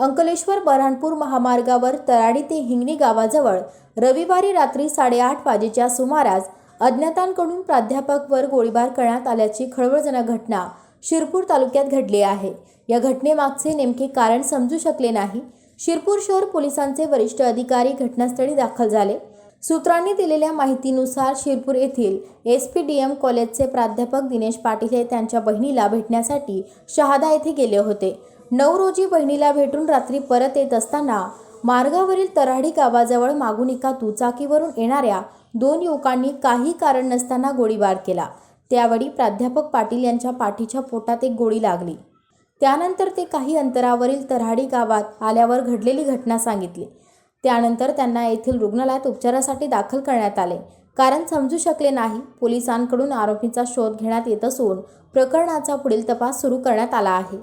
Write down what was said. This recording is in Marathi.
अंकलेश्वर बऱ्हाणपूर महामार्गावर तराडी ते हिंगणी गावाजवळ रविवारी रात्री साडेआठ वाजेच्या सुमारास अज्ञातांकडून प्राध्यापकवर गोळीबार करण्यात आल्याची खळबळजनक घटना शिरपूर तालुक्यात घडली आहे. या घटनेमागचे नेमके कारण समजू शकले नाही. शिरपूर शहर पोलिसांचे वरिष्ठ अधिकारी घटनास्थळी दाखल झाले. सूत्रांनी दिलेल्या माहितीनुसार शिरपूर येथील एस पी डी एम कॉलेजचे प्राध्यापक दिनेश पाटील हे त्यांच्या बहिणीला भेटण्यासाठी शहादा येथे गेले होते. नऊ रोजी बहिणीला भेटून रात्री परत येत असताना मार्गावरील तराडी गावाजवळ मागून एका दुचाकीवरून येणाऱ्या दोन युवकांनी काही कारण नसताना गोळीबार केला. त्यावेळी प्राध्यापक पाटील यांच्या पाठीच्या पोटात एक गोळी लागली. त्यानंतर ते काही अंतरावरील तराडी गावात आल्यावर घडलेली घटना सांगितली. त्यानंतर त्यांना येथील रुग्णालयात उपचारासाठी दाखल करण्यात आले. कारण समजू शकले नाही पोलिसांकडून आरोपीचा शोध घेण्यात येत असून प्रकरणाचा पुढील तपास सुरू करण्यात आला आहे.